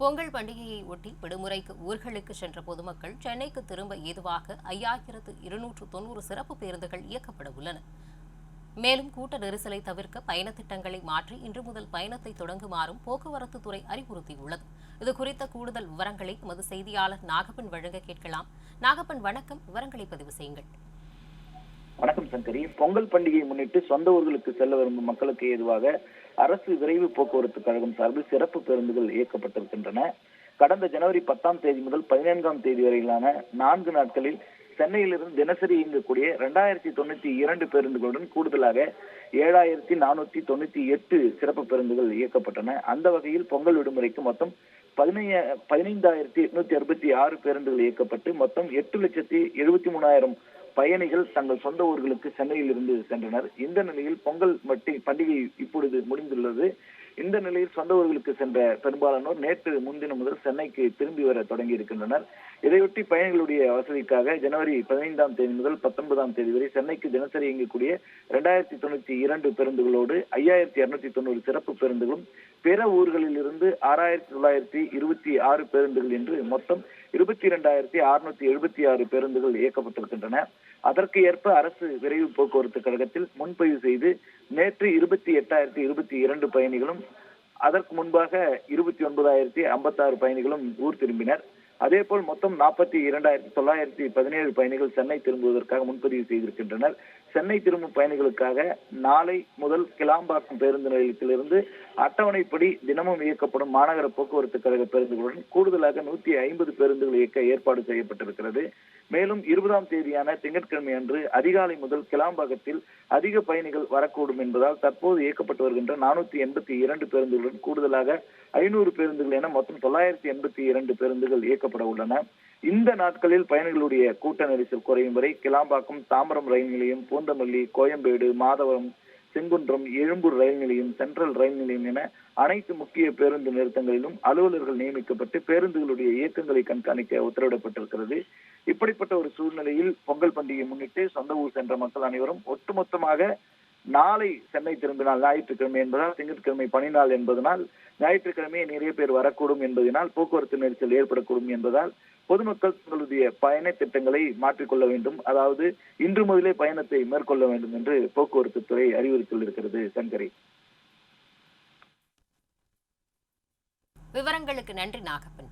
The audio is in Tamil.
பொங்கல் பண்டிகையை ஒட்டி விடுமுறைக்கு ஊர்களுக்கு சென்ற பொதுமக்கள் சென்னைக்கு திரும்ப ஏதுவாக ஐயாயிரத்து இருநூற்று தொன்னூறு சிறப்பு பேருந்துகள் இயக்கப்பட உள்ளன. மேலும் கூட்ட நெரிசலை தவிர்க்க பயண திட்டங்களை மாற்றி இன்று முதல் பயணத்தை தொடங்குமாறும் போக்குவரத்து துறை அறிவுறுத்தியுள்ளது. இது குறித்த கூடுதல் விவரங்களை எமது செய்தியாளர் நாகப்பன் வழங்க கேட்கலாம். நாகப்பன் வணக்கம். விவரங்களை பதிவு செய்யுங்கள். வணக்கம் சங்கரி. பொங்கல் பண்டிகையை முன்னிட்டு சொந்த ஊர்களுக்கு செல்ல விரும்பும் மக்களுக்கு ஏதுவாக அரசு விரைவு போக்குவரத்து கழகம் சார்பில் சிறப்பு பேருந்துகள் இயக்கப்பட்டிருக்கின்றன. கடந்த ஜனவரி பத்தாம் தேதி முதல் பதினான்காம் தேதி வரையிலான நான்கு நாட்களில் சென்னையிலிருந்து தினசரி இயங்கக்கூடிய இரண்டாயிரத்தி தொண்ணூத்தி இரண்டு பேருந்துகளுடன் கூடுதலாக ஏழாயிரத்தி நானூத்தி தொண்ணூத்தி எட்டு சிறப்பு பேருந்துகள் இயக்கப்பட்டன. அந்த வகையில் பொங்கல் விடுமுறைக்கு மொத்தம் பதினைய பதினைந்தாயிரத்தி எட்நூத்தி அறுபத்தி ஆறு பேருந்துகள் இயக்கப்பட்டு மொத்தம் எட்டு லட்சத்தி எழுபத்தி மூணாயிரம் பயணிகள் தங்கள் சொந்த ஊர்களுக்கு சென்னையில் இருந்து சென்றனர். இந்த நிலையில் பொங்கல் மட்டி பண்டிகை இப்பொழுது முடிந்துள்ளது. இந்த நிலையில் சொந்த ஊர்களுக்கு சென்ற பெரும்பாலானோர் நேற்று முன்தினம் முதல் சென்னைக்கு திரும்பி வர தொடங்கி இருக்கின்றனர். இதையொட்டி பயணிகளுடைய வசதிக்காக ஜனவரி பதினைந்தாம் தேதி முதல் பத்தொன்பதாம் தேதி வரை சென்னைக்கு தினசரி இயங்கக்கூடிய இரண்டாயிரத்தி தொண்ணூத்தி இரண்டு பேருந்துகளோடு ஐயாயிரத்தி இருநூத்தி தொண்ணூறு சிறப்பு பேருந்துகளும் பிற ஊர்களில் இருந்து ஆறாயிரத்தி தொள்ளாயிரத்தி இருபத்தி ஆறு பேருந்துகள் என்று மொத்தம் இருபத்தி இரண்டாயிரத்தி அறுநூத்தி எழுபத்தி ஆறு பேருந்துகள் இயக்கப்பட்டிருக்கின்றன. அதற்கு ஏற்ப அரசு விரைவு போக்குவரத்து கழகத்தில் முன்பதிவு செய்து நேற்று இருபத்தி எட்டாயிரத்தி இருபத்தி இரண்டு பயணிகளும் அதற்கு முன்பாக இருபத்தி ஒன்பதாயிரத்தி ஐம்பத்தாறு பயணிகளும் ஊர் திரும்பினர். அதே போல் மொத்தம் நாற்பத்தி இரண்டாயிரத்தி தொள்ளாயிரத்தி பதினேழு பயணிகள் சென்னை திரும்புவதற்காக முன்பதிவு செய்திருக்கின்றனர். சென்னை திரும்பும் பயணிகளுக்காக நாளை முதல் கிளாம்பாக்கம் பேருந்து நிலையத்திலிருந்து அட்டவணைப்படி தினமும் இயக்கப்படும் மாநகர போக்குவரத்து கழக பேருந்துகளுடன் கூடுதலாக நூத்தி ஐம்பது பேருந்துகள் இயக்க ஏற்பாடு செய்யப்பட்டிருக்கிறது. மேலும் இருபதாம் தேதியான திங்கட்கிழமை அன்று அதிகாலை முதல் கிளாம்பாக்கத்தில் அதிக பயணிகள் வரக்கூடும் என்பதால் தற்போது இயக்கப்பட்டு வருகின்ற நானூத்தி எண்பத்தி இரண்டு பேருந்துகளுடன் கூடுதலாக ஐநூறு பேருந்துகள் என மொத்தம் தொள்ளாயிரத்தி எண்பத்தி இரண்டு பேருந்துகள் இயக்கப்பட உள்ளன. இந்த நாட்களில் பயணிகளுடைய கூட்ட நெரிசல் குறையும் வரை கிளாம்பாக்கம் தாம்பரம் ரயில் நிலையம் பூந்தமல்லி கோயம்பேடு மாதவரம் செங்குன்றம் எழும்பூர் ரயில் நிலையம் சென்ட்ரல் ரயில் நிலையம் என அனைத்து முக்கிய பேருந்து நிறுத்தங்களிலும் அலுவலர்கள் நியமிக்கப்பட்டு பேருந்துகளுடைய இயக்கங்களை கண்காணிக்க உத்தரவிடப்பட்டிருக்கிறது. இப்படிப்பட்ட ஒரு சூழ்நிலையில் பொங்கல் பண்டிகையை முன்னிட்டு சொந்த ஊர் சென்ற மக்கள் அனைவரும் ஒட்டுமொத்தமாக நாளை சென்னை திரும்பினால் ஞாயிற்றுக்கிழமை என்பதால் திங்கட்கிழமை பணி நாள் என்பதனால் ஞாயிற்றுக்கிழமை நிறைய பேர் வரக்கூடும் என்பதனால் போக்குவரத்து நெரிசல் ஏற்படக்கூடும் என்பதால் பொதுமக்கள் தங்களுடைய பயண திட்டங்களை மாற்றிக்கொள்ள வேண்டும். அதாவது இன்று முதலே பயணத்தை மேற்கொள்ள வேண்டும் என்று போக்குவரத்து துறை அறிவுறுத்தியிருக்கிறது சங்கரி. விவரங்களுக்கு நன்றி நாகப்பன்.